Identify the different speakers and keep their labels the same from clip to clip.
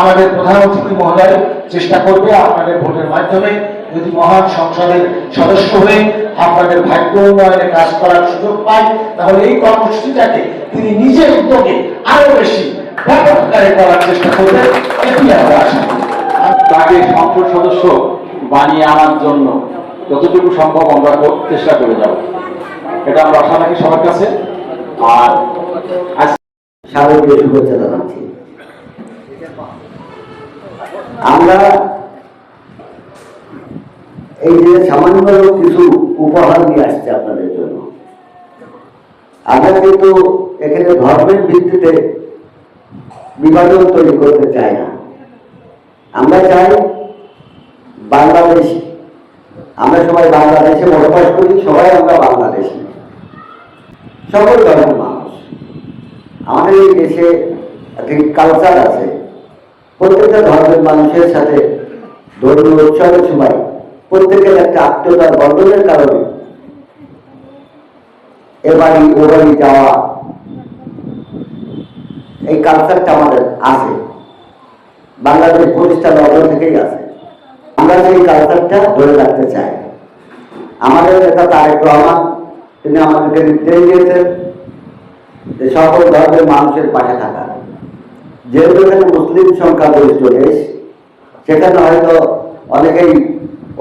Speaker 1: আমাদের প্রধান অতিথি মহোদয় চেষ্টা করবে আপনাদের ভোটের মাধ্যমে। যদি মহান সংসদের সদস্য হয়ে আপনাদের ভাগ্য উন্নয়নে কাজ করার সুযোগ পায় তাহলে এই কর্মসূচিটাকে তিনি নিজের উদ্যোগে আরও বেশি ব্যাপক করার চেষ্টা করবেন। এটি আমরা আশা করি।
Speaker 2: তাকে সংসদ সদস্য বানিয়ে আনার জন্য যতটুকু সম্ভব আমরা চেষ্টা করে যাব। এটা আমরা আশা রাখি সবার কাছে। আর আজ
Speaker 3: শুভেচ্ছা জানাচ্ছি। আমরা এই যে সামান্য কিছু উপহার নিয়ে আসছে আপনাদের জন্য। আমরা কিন্তু এখানে ধর্মের ভিত্তিতে বিভাজন তৈরি করতে চাই না। আমরা চাই বাংলাদেশ। আমরা সবাই বাংলাদেশে বসবাস করি, সবাই আমরা বাংলাদেশি। সকল ধর্মের মানুষ। আমাদের এই দেশে একটি কালচার আছে। প্রত্যেকটা ধর্মের মানুষের সাথে ধর্মীয় উৎসবের সময় প্রত্যেকের একটা আত্মীয়তার বন্ধনের কারণে এ বাড়ি ও বাড়ি যাওয়া এই কালচারটা আমাদের আছে। বাংলাদেশ প্রতিষ্ঠা লগ্ন থেকেই আছে। আমরা সেই কালচারটা ধরে রাখতে চাই। আমাদের নেতা তারেক রহমান, তিনি আমাদেরকে নির্দেশ দিয়েছেন যে সকল ধর্মের মানুষের পাশে থাকা যেহেতু এখানে মুসলিম সংখ্যা সংখ্যাগরিষ্ঠ দেশ সেখানে হয়তো অনেকেই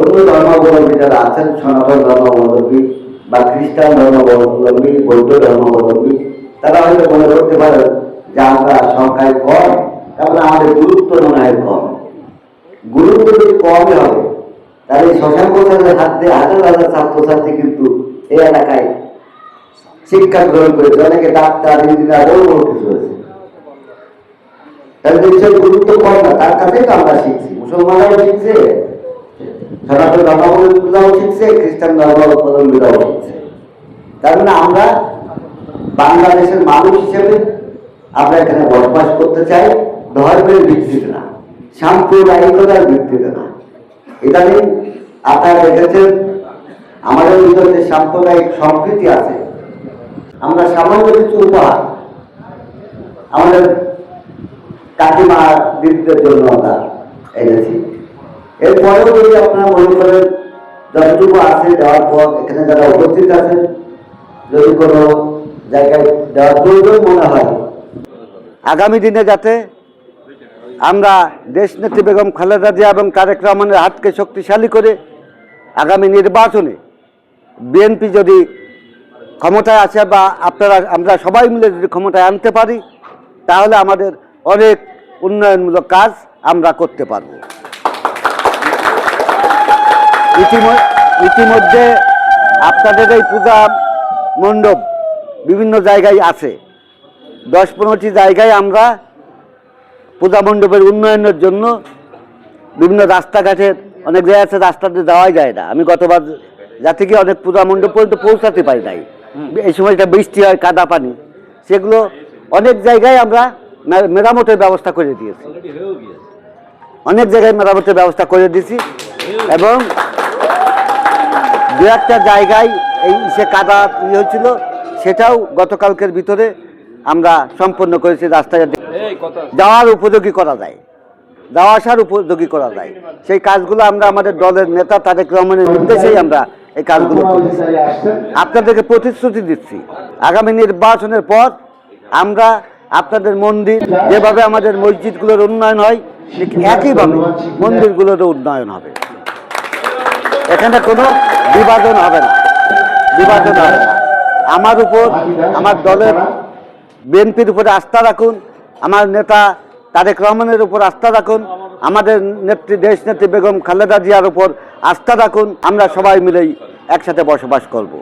Speaker 3: অন্য ধর্মাবলম্বী যারা আছেন, সনাতন ধর্মাবলম্বী বা খ্রিস্টান ধর্মাবলম্বী, বৌদ্ধ ধর্মাবলম্বী, তারা হয়তো মনে করতে পারেন যে আমরা সংখ্যায় কম তারপরে আমাদের গুরুত্ব মনে হয় কম। গুরুত্ব যদি কমই হবে তাহলে শ্মশান কোথায় হাত হাজার হাজার ছাত্রছাত্রী কিন্তু এই এলাকায় শিক্ষা গ্রহণ করেছে। অনেকে ডাক্তার, ইঞ্জিনিয়ার বড় কিছু হয়েছে তাহলে দেশের গুরুত্ব কম না, তার কাছেই তো আমরা শিখছি। মুসলমানরাও শিখছে, সনাতন ধর্মাবলম্বীরাও শিখছে, খ্রিস্টান ধর্মাবলম্বীরাও শিখছে। তার মানে আমরা বাংলাদেশের মানুষ হিসেবে আমরা এখানে বসবাস করতে চাই, ধর্মের ভিত্তিতে না, সাম্প্রদায়িকতার ভিত্তিতে না। ইদানিং আপনারা দেখেছেন, আমাদের ভিতরে সাম্প্রদায়িক সম্প্রীতি আছে, আমরা সামান্য কিছু উপহার, আমাদের কাকিমা জন্য এনেছি। এরপরেও যদি আপনারা মনে করেন যতটুকু আছে দেওয়ার পর এখানে যারা উপস্থিত আছেন, যদি কোনো জায়গায় দেওয়ার প্রয়োজন মনে হয়, আগামী দিনে যাতে আমরা দেশ নেত্রী বেগম খালেদা জিয়া এবং তারেক রহমানের হাতকে শক্তিশালী করে আগামী নির্বাচনে বিএনপি যদি ক্ষমতায় আসে বা আপনারা, আমরা সবাই মিলে যদি ক্ষমতায় আনতে পারি, তাহলে আমাদের অনেক উন্নয়নমূলক কাজ আমরা করতে পারব। ইতিমধ্যে ইতিমধ্যে আপনাদের এই পূজা মণ্ডপ বিভিন্ন জায়গায় আছে। দশ পনেরোটি জায়গায় আমরা পূজা মণ্ডপের উন্নয়নের জন্য বিভিন্ন রাস্তাঘাটের অনেক জায়গা আছে রাস্তাতে যাওয়াই যায় না। আমি গতবার যা থেকে অনেক পূজা মণ্ডপ পর্যন্ত পৌঁছাতে পারি নাই। এই সময়টা বৃষ্টি হয় কাদা পানি সেগুলো অনেক জায়গায় আমরা মেরামতের ব্যবস্থা করে দিয়েছি। অনেক জায়গায় মেরামতের ব্যবস্থা করে দিয়েছি এবং দু একটা জায়গায় এই সে কাদা ইয়ে হয়েছিল সেটাও গতকালকের ভিতরে আমরা সম্পন্ন করেছি রাস্তায় যাওয়ার উপযোগী করা যায়। যাওয়া আসার উপযোগী করা যায়। সেই কাজগুলো আমরা আমাদের দলের নেতা তারেক রহমানের নির্দেশেই আমরা এই কাজগুলো করেছি আপনাদেরকে প্রতিশ্রুতি দিচ্ছি। আগামী নির্বাচনের পর আমরা আপনাদের মন্দির, যেভাবে আমাদের মসজিদগুলোর উন্নয়ন হয়, ঠিক একইভাবে মন্দিরগুলোরও উন্নয়ন হবে। এখানে কোনো বিভাজন হবে না। বিভাজন হবে না। আমার উপর, আমার দলের বিএনপির উপরে আস্থা রাখুন, আমার নেতা তারেক রহমানের উপর আস্থা রাখুন, আমাদের নেত্রী দেশ নেত্রী বেগম খালেদা জিয়ার উপর আস্থা রাখুন, আমরা সবাই মিলেই একসাথে বসবাস করব।